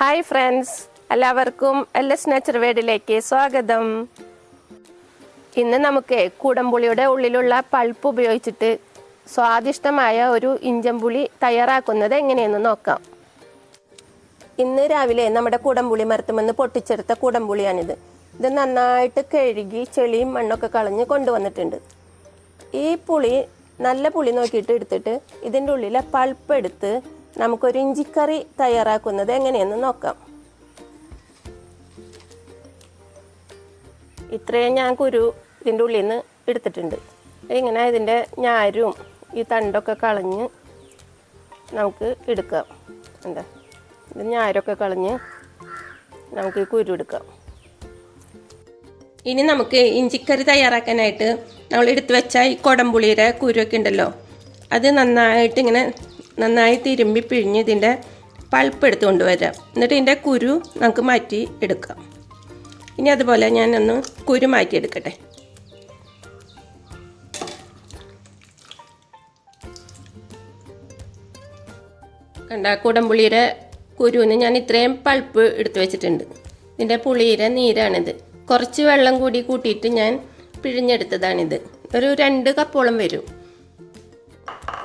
Hi friends എല്ലാവർക്കും L S nature വേഡിലേക്ക് സ്വാഗതം. ഇന്ന് നമുക്ക് കൂടംപുളിയുടെ ഉള്ളിലുള്ള പൾപ്പ് ഉപയോഗിച്ചിട്ട് സ്വാദിഷ്ടമായ ഒരു ഇഞ്ചംപുളി തയ്യാറാക്കുന്നത് എങ്ങനെയെന്ന് നോക്കാം. ഇന്ന് രാവിലെ നമ്മുടെ കൂടംപുളി മരത്തുമെന്ന് പൊട്ടിച്ചെടുത്ത കൂടംപുളിയാണിത്. ഇത് നന്നായിട്ട് കഴുകി ചെളിയും മണ്ണൊക്കെ കളഞ്ഞ് കൊണ്ടുവന്നിട്ടുണ്ട്. ഈ പുളി നല്ല പുളി നോക്കിയിട്ട് എടുത്തിട്ട് ഇതിന്റെ ഉള്ളിലെ പൾപ്പ് എടുത്ത് നമുക്കൊരു ഇഞ്ചിക്കറി തയ്യാറാക്കുന്നത് എങ്ങനെയെന്ന് നോക്കാം. ഇത്രയും ഞാൻ കുരു ഇതിന്റെ ഉള്ളിൽ നിന്ന് എടുത്തിട്ടുണ്ട്. ഇങ്ങനെ ഇതിന്റെ ഞാരും ഈ തണ്ടൊക്കെ കളഞ്ഞ് നമുക്ക് എടുക്കാം. എന്താ? ഇത് ഞാരൊക്കെ കളഞ്ഞ് നമുക്ക് ഈ കുരു എടുക്കാം. ഇനി നമുക്ക് ഇഞ്ചിക്കറി തയ്യാറാക്കാനായിട്ട് നമ്മൾ എടുത്തു വെച്ച ഈ കൊടംപുളിയുടെ കുരുവൊക്കെ ഉണ്ടല്ലോ അത് നന്നായിട്ട് ഇങ്ങനെ നന്നായി തിരുമ്പി പിഴിഞ്ഞ് ഇതിന്റെ പൾപ്പ് എടുത്ത് കൊണ്ടുവരാം. എന്നിട്ട് ഇതിന്റെ കുരു നമുക്ക് മാറ്റി എടുക്കാം. ഇനി അതുപോലെ ഞാനൊന്ന് കുരു മാറ്റി എടുക്കട്ടെ കണ്ട കുടംപുളിയുടെ കുരുവിന് ഞാൻ ഇത്രയും പൾപ്പ് എടുത്ത് വെച്ചിട്ടുണ്ട്. ഇതിന്റെ പുളിയുടെ നീരാണിത്. കുറച്ച് വെള്ളം കൂടി കൂട്ടിയിട്ട് ഞാൻ പിഴിഞ്ഞെടുത്തതാണിത്. ഒരു രണ്ട് കപ്പോളം വരും.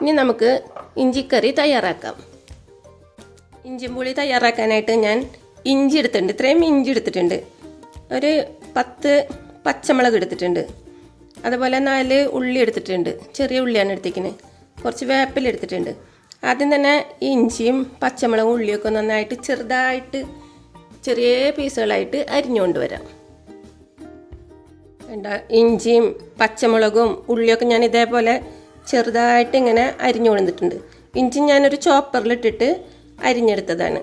ഇനി നമുക്ക് ഇഞ്ചിക്കറി തയ്യാറാക്കാം. ഇഞ്ചിമ്പുളി തയ്യാറാക്കാനായിട്ട് ഞാൻ ഇഞ്ചി എടുത്തിട്ടുണ്ട്. ഇത്രയും ഇഞ്ചി എടുത്തിട്ടുണ്ട്. ഒരു പത്ത് പച്ചമുളക് എടുത്തിട്ടുണ്ട്. അതുപോലെ നാല് ഉള്ളി എടുത്തിട്ടുണ്ട്. ചെറിയ ഉള്ളിയാണ് എടുത്തിരിക്കുന്നത് കുറച്ച് വേപ്പില എടുത്തിട്ടുണ്ട്. ആദ്യം തന്നെ ഈ ഇഞ്ചിയും പച്ചമുളകും ഉള്ളിയൊക്കെ നന്നായിട്ട് ചെറുതായിട്ട് ചെറിയ പീസുകളായിട്ട് അരിഞ്ഞുകൊണ്ട് വരാം. വേണ്ട ഇഞ്ചിയും പച്ചമുളകും ഉള്ളിയൊക്കെ ഞാൻ ഇതേപോലെ ചെറുതായിട്ട് ഇങ്ങനെ അരിഞ്ഞു കൊണ്ടിട്ടുണ്ട്. ഇഞ്ചി ഞാനൊരു ചോപ്പറിലിട്ടിട്ട് അരിഞ്ഞെടുത്തതാണ്.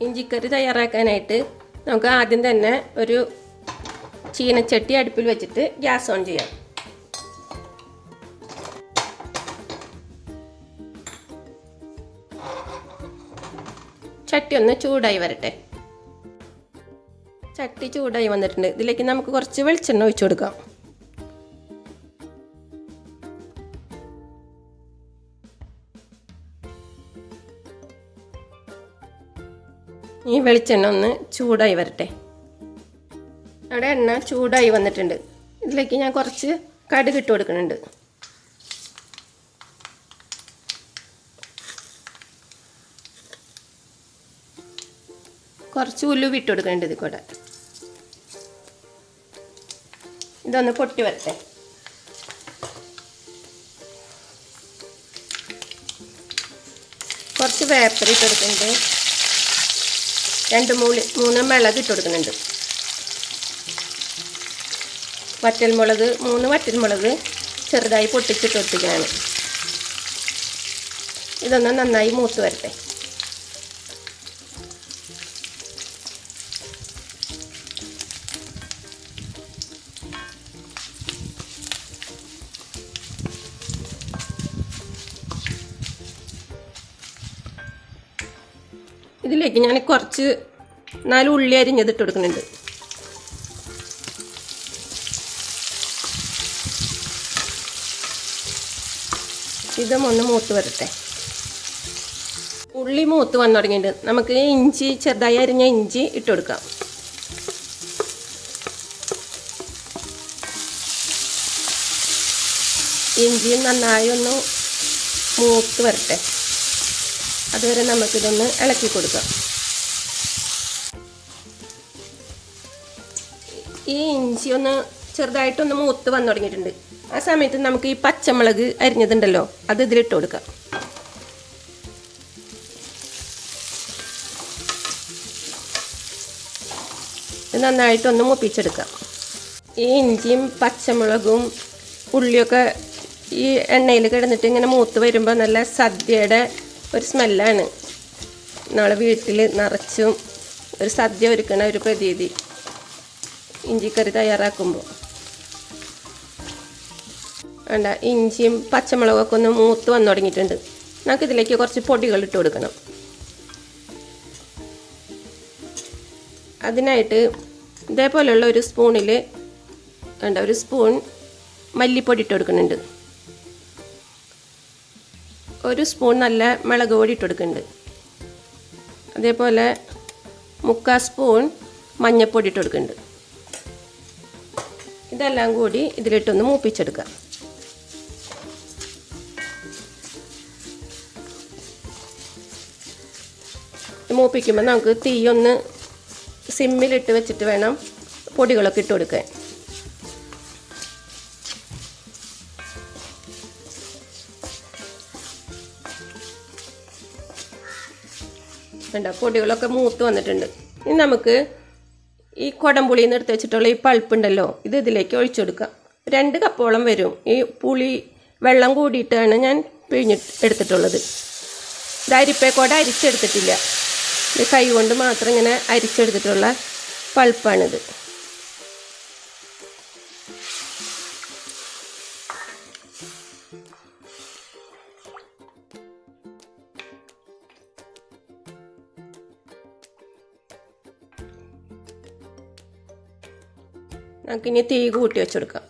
ഇഞ്ചിക്കറി തയ്യാറാക്കാനായിട്ട് നമുക്ക് ആദ്യം തന്നെ ഒരു ചീനച്ചട്ടി അടുപ്പിൽ വെച്ചിട്ട് ഗ്യാസ് ഓൺ ചെയ്യാം. ചട്ടി ഒന്ന് ചൂടായി വരട്ടെ. ചട്ടി ചൂടായി വന്നിട്ടുണ്ട്. ഇതിലേക്ക് നമുക്ക് കുറച്ച് വെളിച്ചെണ്ണ ഒഴിച്ചു കൊടുക്കാം. ഈ വെളിച്ചെണ്ണ ഒന്ന് ചൂടായി വരട്ടെ. അവിടെ എണ്ണ ചൂടായി വന്നിട്ടുണ്ട്. ഇതിലേക്ക് ഞാൻ കുറച്ച് കടുക് ഇട്ട് കൊടുക്കുന്നുണ്ട്. കുറച്ച് ഉലുവ ഇട്ട് കൊടുക്കുന്നുണ്ട് ഇതിൽ കൂടെ. ഇതൊന്ന് പൊട്ടി വരട്ടെ. കുറച്ച് വേപ്പർ ഇട്ട് കൊടുക്കുന്നുണ്ട്. രണ്ട് മൂളി മൂന്ന് മുളക് ഇട്ട് കൊടുക്കുന്നുണ്ട്. വറ്റൽമുളക് മൂന്ന് വറ്റൽമുളക് ചെറുതായി പൊട്ടിച്ചിട്ട് കൊടുത്തിരിക്കുകയാണ് ഇതൊന്ന് നന്നായി മൂത്ത് വരട്ടെ. ഇതിലേക്ക് ഞാൻ കുറച്ച് നാല് ഉള്ളി അരിഞ്ഞതിട്ട് കൊടുക്കുന്നുണ്ട്. ഇതും ഒന്ന് മൂത്ത് വരട്ടെ. ഉള്ളി മൂത്ത് വന്നു തുടങ്ങിയിട്ടുണ്ട്. നമുക്ക് ഇഞ്ചി ചെറുതായി അരിഞ്ഞ ഇഞ്ചി ഇട്ട് കൊടുക്കാം. ഇഞ്ചിയും നന്നായി ഒന്ന് മൂത്ത് വരട്ടെ. അതുവരെ നമുക്കിതൊന്ന് ഇളക്കി കൊടുക്കാം. ഈ ഇഞ്ചി ഒന്ന് ചെറുതായിട്ടൊന്ന് മൂത്ത് വന്നു തുടങ്ങിയിട്ടുണ്ട്. ആ സമയത്ത് നമുക്ക് ഈ പച്ചമുളക് അരിഞ്ഞതുണ്ടല്ലോ അത് ഇതിലിട്ട് കൊടുക്കാം. നന്നായിട്ടൊന്ന് മുപ്പിച്ചെടുക്കാം. ഈ ഇഞ്ചിയും പച്ചമുളകും ഉള്ളിയൊക്കെ ഈ എണ്ണയിൽ കിടന്നിട്ട് ഇങ്ങനെ മൂത്ത് വരുമ്പോൾ നല്ല സദ്യയുടെ ഒരു സ്മെല്ലാണ്. നമ്മളെ വീട്ടിൽ നിറച്ചും ഒരു സദ്യ ഒരുക്കണ ഒരു പ്രതീതി. ഇഞ്ചിക്കറി തയ്യാറാക്കുമ്പോൾ വേണ്ട ഇഞ്ചിയും പച്ചമുളകൊക്കെ ഒന്ന് മൂത്ത് വന്നു തുടങ്ങിയിട്ടുണ്ട്. നമുക്ക് ഇതിലേക്ക് കുറച്ച് പൊടികൾ ഇട്ട് കൊടുക്കണം. അതിനായിട്ട് ഇതേപോലെയുള്ള ഒരു സ്പൂണിൽ വേണ്ട ഒരു സ്പൂൺ മല്ലിപ്പൊടി ഇട്ട് കൊടുക്കുന്നുണ്ട്. ഒരു സ്പൂൺ നല്ല മുളക് പൊടി ഇട്ട് കൊടുക്കുന്നുണ്ട്. അതേപോലെ മുക്കാൽ സ്പൂൺ മഞ്ഞൾപ്പൊടി ഇട്ട് കൊടുക്കുന്നുണ്ട്. ഇതെല്ലാം കൂടി ഇതിലിട്ടൊന്ന് മൂപ്പിച്ചെടുക്കുക. മൂപ്പിക്കുമ്പോൾ നമുക്ക് തീയൊന്ന് സിമ്മിലിട്ട് വെച്ചിട്ട് വേണം പൊടികളൊക്കെ ഇട്ട് കൊടുക്കാൻ. വേണ്ട പൊടികളൊക്കെ മൂത്ത് വന്നിട്ടുണ്ട്. ഇനി നമുക്ക് ഈ കുടംപുളിയിൽ നിന്ന് എടുത്ത് വെച്ചിട്ടുള്ള ഈ പൾപ്പ് ഉണ്ടല്ലോ ഇത് ഇതിലേക്ക് ഒഴിച്ചു കൊടുക്കാം രണ്ട് കപ്പോളം വരും. ഈ പുളി വെള്ളം കൂടിയിട്ടാണ് ഞാൻ പിഴിഞ്ഞ് എടുത്തിട്ടുള്ളത്. ഇത് അരിപ്പേക്കോടെ അരിച്ചെടുത്തിട്ടില്ല. ഇത് കൈ കൊണ്ട് മാത്രം ഇങ്ങനെ അരിച്ചെടുത്തിട്ടുള്ള പൾപ്പാണിത്. നമുക്കിനി തീ കൂട്ടി വെച്ചെടുക്കാം.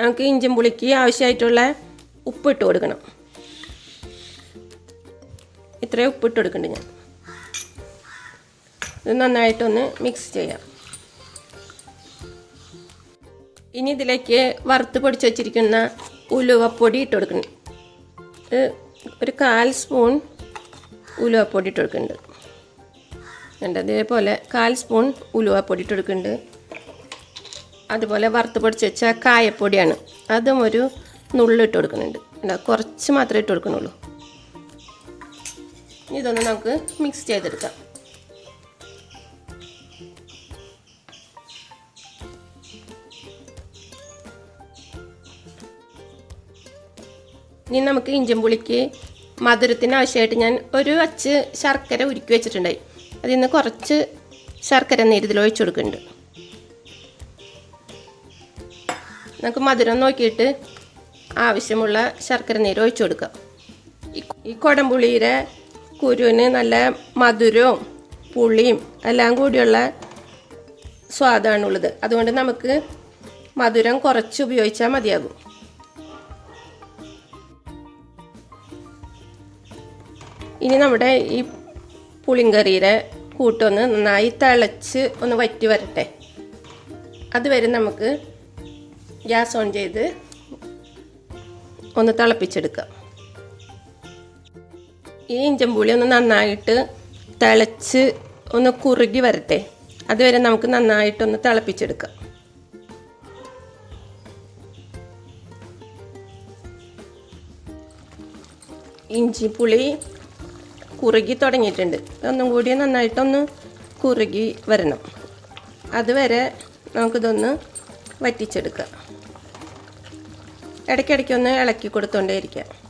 നമുക്ക് ഇഞ്ചും പുളിക്ക് ആവശ്യമായിട്ടുള്ള ഉപ്പിട്ട് കൊടുക്കണം. ഇത്രയും ഉപ്പിട്ട് കൊടുക്കുന്നുണ്ട് ഞാൻ. ഇത് നന്നായിട്ടൊന്ന് മിക്സ് ചെയ്യാം. ഇനി ഇതിലേക്ക് വറുത്ത് പൊടിച്ച് വെച്ചിരിക്കുന്ന ഉലുവപ്പൊടി ഇട്ട് കൊടുക്കണം. ഒരു കാൽ സ്പൂൺ ഉലുവപ്പൊടി ഇട്ട് കൊടുക്കുന്നുണ്ട് ഉണ്ട് അതേപോലെ കാൽ സ്പൂൺ ഉലുവപ്പൊടി ഇട്ട് കൊടുക്കുന്നുണ്ട് അതുപോലെ വറുത്ത് പൊടിച്ച് വെച്ച കായപ്പൊടിയാണ്. അതും ഒരു നുള്ളിട്ട് കൊടുക്കുന്നുണ്ട്. എന്താ കുറച്ച് മാത്രമേ ഇട്ട് കൊടുക്കുന്നുള്ളൂ. ഇതൊന്ന് നമുക്ക് മിക്സ് ചെയ്തെടുക്കാം. ഇനി നമുക്ക് ഇഞ്ചൻ പുളിക്ക് മധുരത്തിന് ആവശ്യമായിട്ട് ഞാൻ ഒരു അച്ച് ശർക്കര ഉരുക്കി വെച്ചിട്ടുണ്ടായി. അതിൽ നിന്ന് കുറച്ച് ശർക്കര നീര് ഇതിൽ ഒഴിച്ചു കൊടുക്കുന്നുണ്ട്. നമുക്ക് മധുരം നോക്കിയിട്ട് ആവശ്യമുള്ള ശർക്കര നീര് ഒഴിച്ചു കൊടുക്കാം. ഈ- കുടംപുളിയുടെ കുരുവിന് നല്ല മധുരവും പുളിയും എല്ലാം കൂടിയുള്ള സ്വാദാണുള്ളത് അതുകൊണ്ട് നമുക്ക് മധുരം കുറച്ച് ഉപയോഗിച്ചാൽ മതിയാകും. ഇനി നമ്മുടെ ഈ പുളിങ്കറിയുടെ കൂട്ടൊന്ന് നന്നായി തിളച്ച് ഒന്ന് വറ്റി വരട്ടെ. അതുവരെ നമുക്ക് ഗ്യാസ് ഓൺ ചെയ്ത് ഒന്ന് തിളപ്പിച്ചെടുക്കാം. ഈ ഇഞ്ചമ്പുളി ഒന്ന് നന്നായിട്ട് തിളച്ച് ഒന്ന് കുറുകി വരട്ടെ. അതുവരെ നമുക്ക് നന്നായിട്ടൊന്ന് തിളപ്പിച്ചെടുക്കാം. ഇഞ്ചി പുളി കുറുകി തുടങ്ങിയിട്ടുണ്ട്. ഒന്നും കൂടി നന്നായിട്ടൊന്ന് കുറുകി വരണം. അതുവരെ നമുക്കിതൊന്ന് വറ്റിച്ചെടുക്കാം. ഇടയ്ക്കിടയ്ക്കൊന്ന് ഇളക്കി കൊടുത്തോണ്ടേ ഇരിക്കാം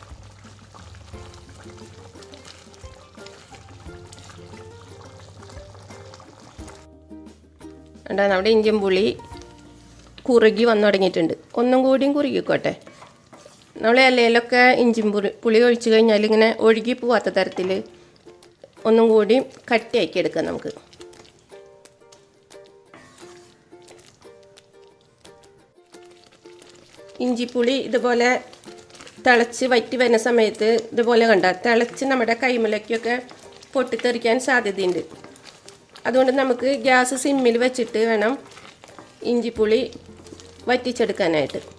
കണ്ടാ നമ്മുടെ ഇഞ്ചിൻ പുളി കുറുകി വന്നു തുടങ്ങിയിട്ടുണ്ട്. ഒന്നും കൂടിയും കുറുകിക്കോട്ടെ. നമ്മൾ ഇലയിലൊക്കെ ഇഞ്ചിൻ പുളി പുളി ഒഴിച്ചു കഴിഞ്ഞാൽ ഇങ്ങനെ ഒഴുകി പോവാത്ത തരത്തിൽ ഒന്നും കൂടി കട്ടിയാക്കി എടുക്കാം നമുക്ക്. ഇഞ്ചിപ്പുളി ഇതുപോലെ തിളച്ച് വറ്റി വരുന്ന സമയത്ത് ഇതുപോലെ കണ്ട തിളച്ച് നമ്മുടെ കൈമലയ്ക്കൊക്കെ പൊട്ടിത്തെറിക്കാൻ സാധ്യതയുണ്ട്. അതുകൊണ്ട് നമുക്ക് ഗ്യാസ് സിമ്മിൽ വെച്ചിട്ട് വേണം ഇഞ്ചിപ്പുളി വറ്റിച്ചെടുക്കാനായിട്ട്.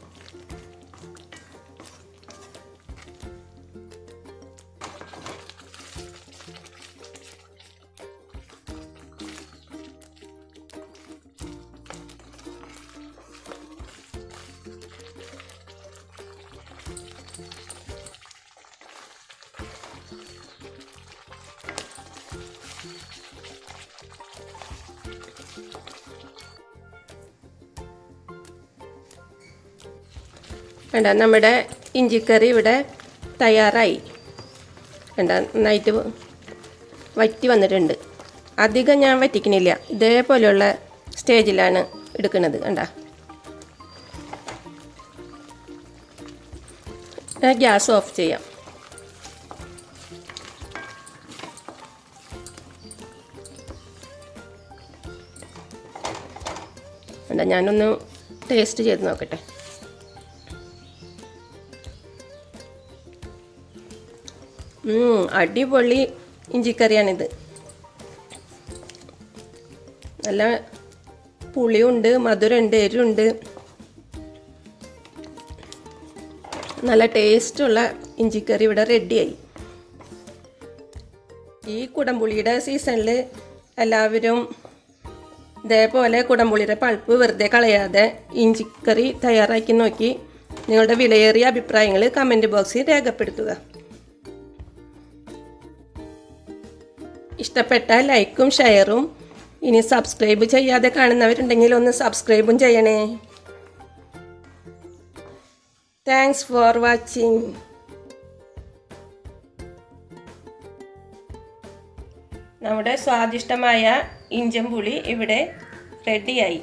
വേണ്ട നമ്മുടെ ഇഞ്ചിക്കറി ഇവിടെ തയ്യാറായി. വേണ്ട നന്നായിട്ട് വറ്റി വന്നിട്ടുണ്ട്. അധികം ഞാൻ വറ്റിക്കണില്ല. ഇതേപോലെയുള്ള സ്റ്റേജിലാണ് എടുക്കുന്നത്. കണ്ട. ഗ്യാസ് ഓഫ് ചെയ്യാം. വേണ്ട ഞാനൊന്ന് ടേസ്റ്റ് ചെയ്ത് നോക്കട്ടെ. അടിപൊളി ഇഞ്ചിക്കറിയാണിത്. നല്ല പുളിയുണ്ട് മധുരമുണ്ട് എരിവുണ്ട്. നല്ല ടേസ്റ്റുള്ള ഇഞ്ചിക്കറി ഇവിടെ റെഡിയായി. ഈ കുടംപുളിയുടെ സീസണിൽ എല്ലാവരും ഇതേപോലെ കുടംപുളിയുടെ പൾപ്പ് വെറുതെ കളയാതെ ഇഞ്ചിക്കറി തയ്യാറാക്കി നോക്കി നിങ്ങളുടെ വിലയേറിയ അഭിപ്രായങ്ങൾ കമന്റ് ബോക്സിൽ രേഖപ്പെടുത്തുക. ഇഷ്ടപ്പെട്ട ലൈക്കും ഷെയറും ഇനി സബ്സ്ക്രൈബ് ചെയ്യാതെ കാണുന്നവരുണ്ടെങ്കിൽ ഒന്ന് സബ്സ്ക്രൈബും ചെയ്യണേ. താങ്ക്സ് ഫോർ വാച്ചിങ് നമ്മുടെ സ്വാദിഷ്ടമായ ഇവിടെ റെഡിയായി